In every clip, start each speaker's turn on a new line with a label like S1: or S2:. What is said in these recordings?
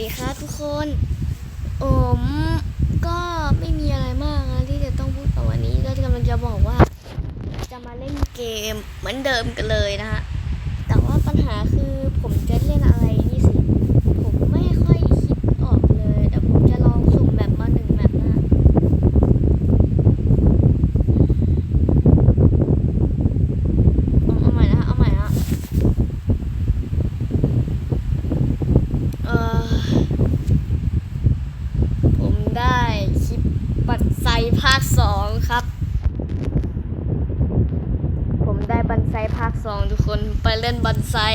S1: ดีครับทุกคนผมก็ไม่มีอะไรมากนะที่จะต้องพูดต่อวันนี้ก็กำลังจะบอกว่า จะมาเล่นเกมเหมือนเดิมกันเลยนะฮะแต่ว่าปัญหาคือผมจะเล่นอะไร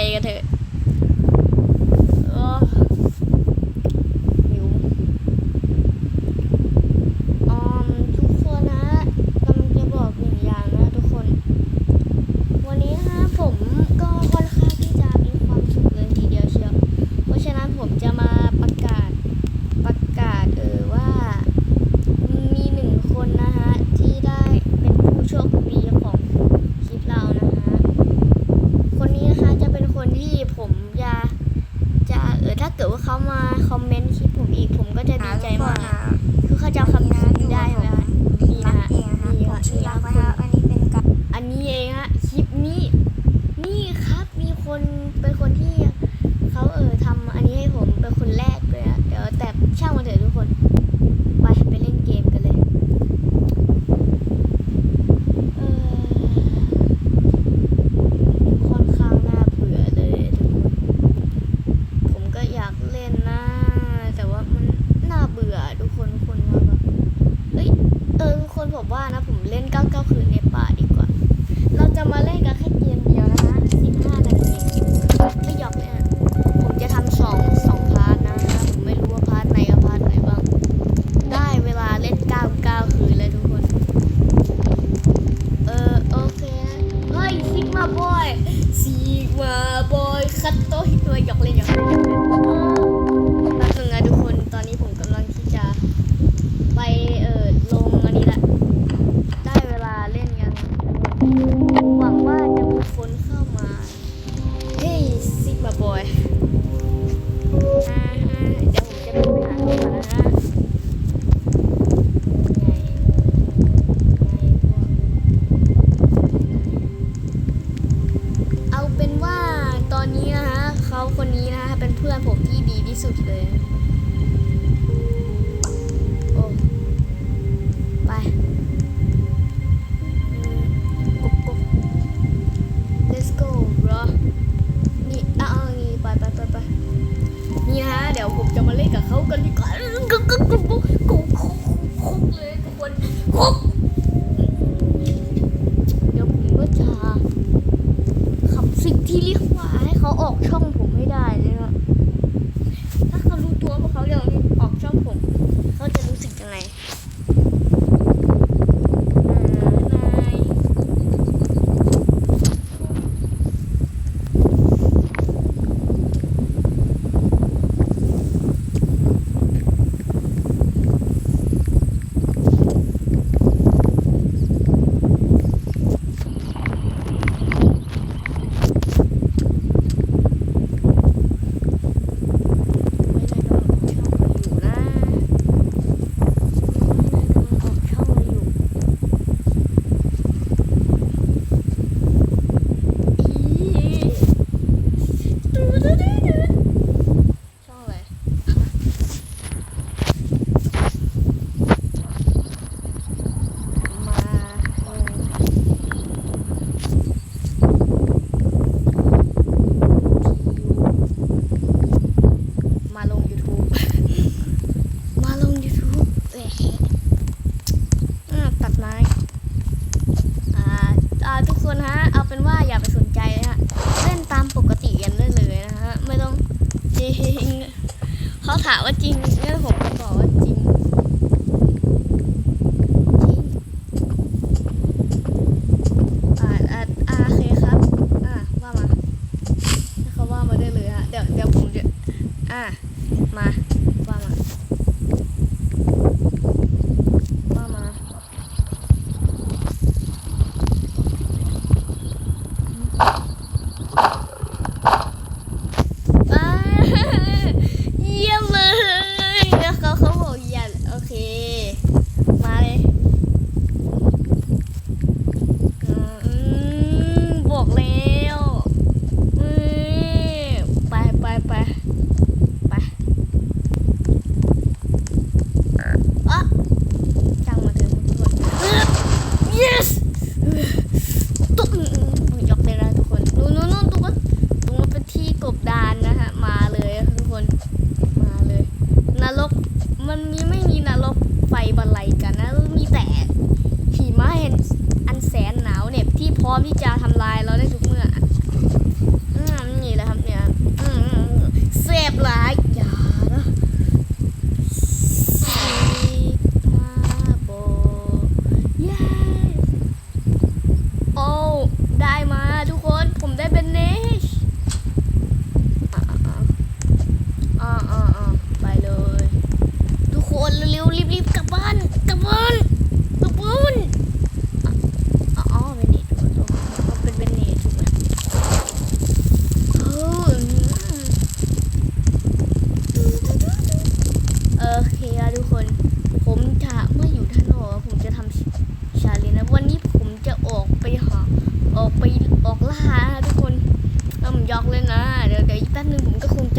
S1: negative. คอมเมนต์คลิปผมอีกผมก็จะดีใจมาก คือเขาจะคำนี้ได้ไหมคะนี่นะนี่ค่ะ
S2: อันนี้เอ
S1: งฮะ ง เขาถามว่าจริงเนี่ยผมก็บอกว่าจริงจริงอ่าอ่าโอเขาว่ามาได้เลยฮะเดี๋ยวเดี๋ยวผมจะอะมาว่ามา ผมก็คงจะ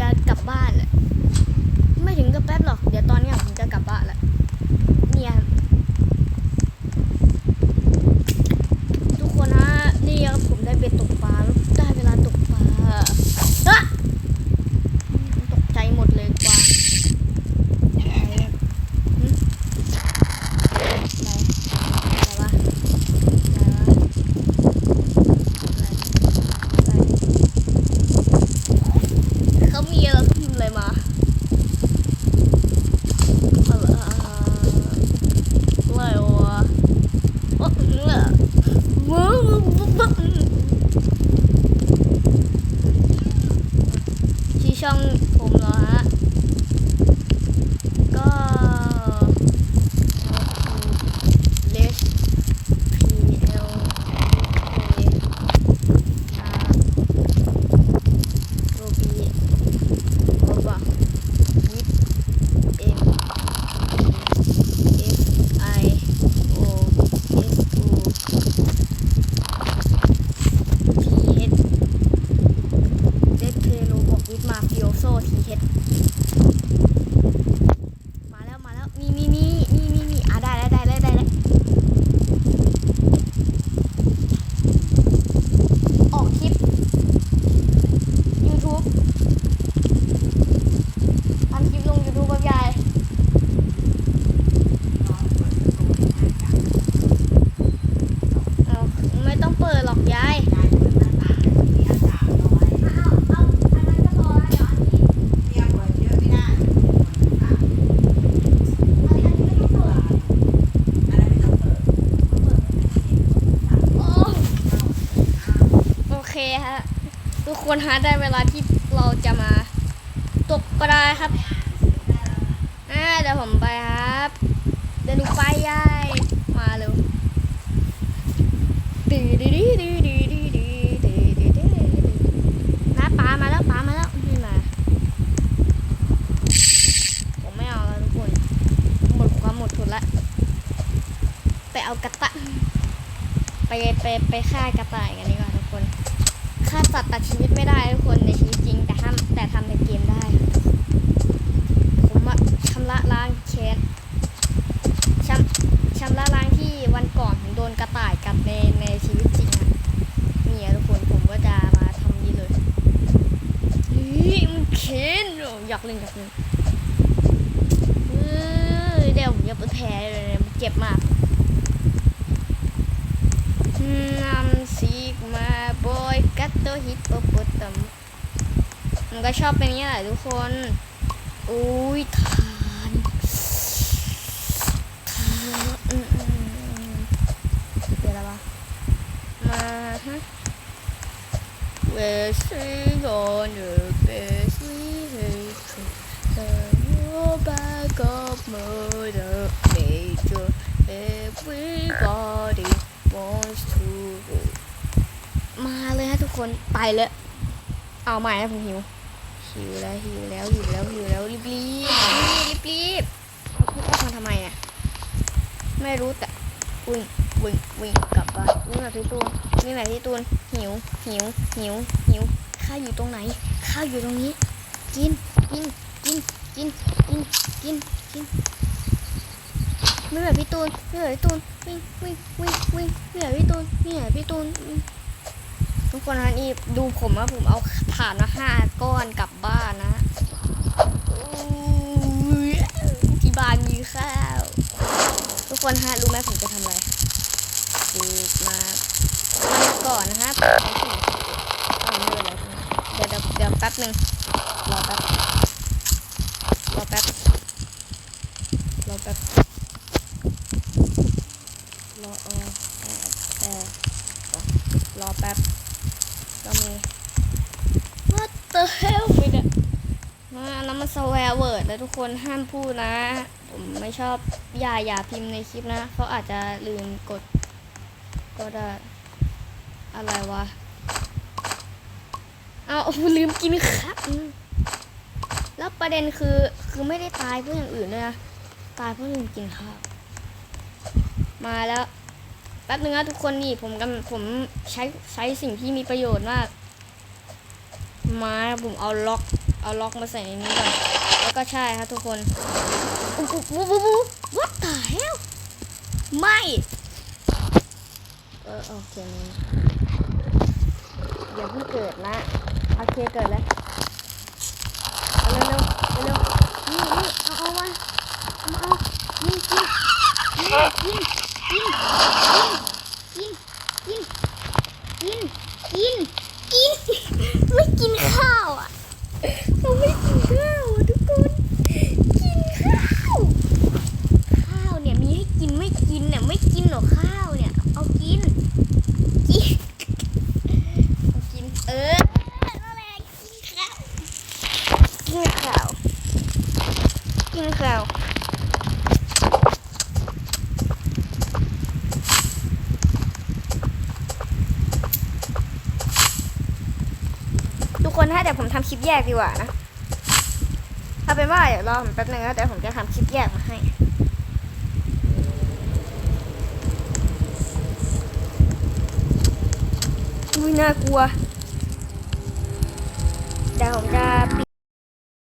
S1: ทุกคนฮะได้เวลาที่เราจะมาตกปลาครับอ่าเดี๋ยวผมไปครับ เดี๋ยวหนูไปยายมาเร็วดื้อดื้อดื้อดื้อดื้อดื้อดื้อดื้อดื้อดื้อนะปลามาแล้วปลามาแล้วนี่มาผมไม่เอาแล้วทุกคนหมดความหมดทุนละไปเอากระต่ายไปไปไปฆ่ากระต่ายกันดีกว่า ฆ่าสัตว์ตัดชีวิตไม่ได้ทุกคนในชีวิตจริง แต่ทำแต่ทำในเกมได้ ผมอะชำระล้างแค้นชำชำระล้างที่วันก่อนผมโดนกระต่ายกัดในในชีวิตจริงอะเนี่ยทุกคนผมก็จะมาทำนี้เลยเฮ้ยมันเค้นอยากเล่นอยากเล่นเฮ้ยเดี๋ยวผมจะไปแพ้เลยเนี่ยมันเจ็บมาก ผมก็ชอบเป็นนี้แหละทุกคน อุ้ยทานทานอืมเดี๋ยวละวะมาฮะเวสีกอนเดอเวสีเฮเธอโยบากับมือเดอเมจอ everybody wants to มาเลยฮะทุกคนไปเลยเอาใหม่นะผมหิว หิวแล้วหิวแล้วหิวแล้วหิวแล้วรีบรีบรีบรีบรีบออกมาทำไมอะไม่รู้แต่วิ่งวิ่งวิ่งกลับบ้านวิ่งแบบพี่ตูนวิ่งแบบพี่ตูนหิวหิวหิวหิวข้าวอยู่ตรงไหน ข้าวอยู่ตรงนี้ กินกินกินกินกินกินกินไม่แบบพี่ตูนไม่แบบพี่ตูนวิ่งวิ่งวิ่งวิ่งไม่แบบพี่ตูนไม่แบบพี่ตูนวิ่ง คนนะนี่ดูผมนะผมเอาถ่านมาห้าก้อนกลับบ้านนะอู้ยที่บ้านมีข้าว ทุกคนฮะรู้ไหมผมจะทำอะไรดูมามาก่อนนะครับใช้ถุงเดี๋ยวเดี๋ยวแป๊บหนึ่งรอแป๊บรอแป๊บรอแป๊บรอเออเออเออรอแป๊บก็มี what the hell ไปเนี่ยมาอันนั้นมันส แวร์เวิร์ดแล้วทุกคนห้ามพูดนะ ผมไม่ชอบอย่าอย่าพิมพ์ในคลิปนะเขาะอาจจะลืมกดก็ได้อะไรวะเอาลืมกินครับแล้วประเด็นคือคือไม่ได้ตายเพราะอย่างอื่นเลยนะตายเพราะลืมกินข้าวมาแล้วแป๊บนึงนะทุกคนนี่ผมกำผมใช้ใช้สิ่งที่มีประโยชน์มาก มาผมเอาล็อก เอาล็อกมาใส่ในนี้ก่อน ก็ใช่ครับทุกคนอู้หูวูวูวู what the hell ไม่ เออโอเคนี่อย่าเพิ่งเกิดนะโอเคเกิดแล้วเอาเร็วเร็วเร็วนี่นี่เอาเอามาเอามาเอากินกินกินกินกินกินกินกินกินกินไม่กินข้าวอะโอ้โห ทิ้งข่าว ทุ กคนถ้าเดี๋ยวผมทำคลิปแยกดีกว่านะเอาเป็นว่าเดี๋ยวรอผมแป๊บนึงแล้วเดี๋ยวผมจะทำคลิปแยกมาให้อุ้ยน่ากลัวเดี๋ยวผมจะ